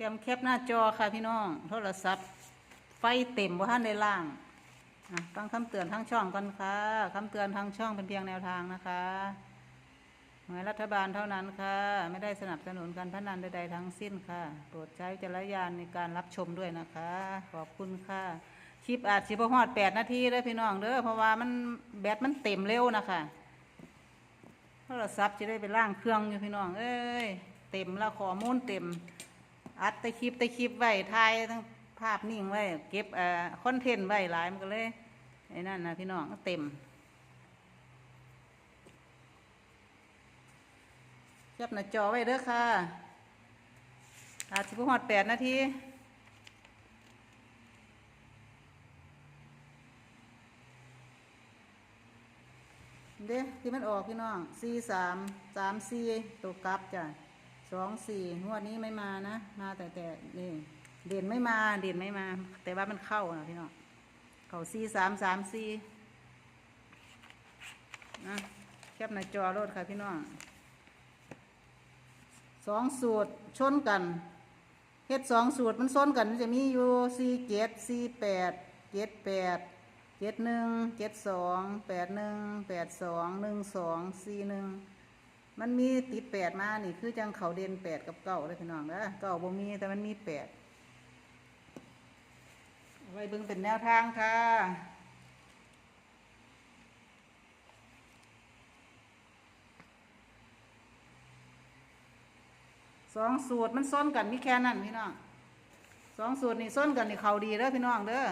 รียมแคปหน้าจอค่ะพี่น้อง โทรศัพท์ ไฟเต็มบ่าท่านได้ล่างฟังคำเตือนทางช่องกันค่ะคำเตือนทางช่องเป็นเพียงแนวทางนะคะหน่วยรัฐบาลเท่านั้นค่ะ ไม่ได้สนับสนุนการพนันใดๆทั้งสิ้นค่ะ โปรดใช้จรณญาณในการรับชมด้วยนะคะ ขอบคุณค่ะคลิปอาจสิบฮอดแปดนาทีเด้อพี่น้องเด้อเพราะว่ามันแบตมันเต็มเร็วนะคะโทรศัพท์จะได้ไปล่างเครื่องอยู่พี่น้อง เอ้ยเต็มแล้วขอมูลเต็ม อัดตะคลิปตะคลิปไว้ถ่ายทั้งภาพนิ่งไว้ เก็บเอ่อคอนเทนต์ไว้หลายมันก็เลยไอ้นั่นนะพี่น้องเต็มเก็บหน้าจอไว้เด้อค่ะอาจสิบฮอดแปดนาทีเด้ที่มันออกพี่น้องสี่สามสามสี่ตัวกลับจ้ะ สองสี่งวดนี้ไม่มานะ มาแต่แต่นี่เด่นไม่มาเด่นไม่มา แต่ว่ามันเข้านะพี่น้องเขาสี่สามสามสี่นะแคปหน้าจอรถค่ะพี่น้องสองสูตรชนกันเฮ็ดสองสูตรมันซ้นกันมันจะมีอยู่สี่เจ็ดสี่แปดเจ็ดแปดเจ็ดหนึ่งเจ็ดสองแปดหนึ่งแปดสองหนึ่งสองสี่หนึ่ง มันมีติดแปดมานี่ คือจังเขาเด่นแปดกับเก้าเลยพี่น้องนะเก้าบ่มีแต่มันมีแปดไว้เบิ่งเป็นแนวทางค่ะสองสูตรมันซ้นกันมีแค่นั้นพี่น้องสองสูตรนี่ซ้นกันนี่เขาดีเด้อพี่น้องเด้อ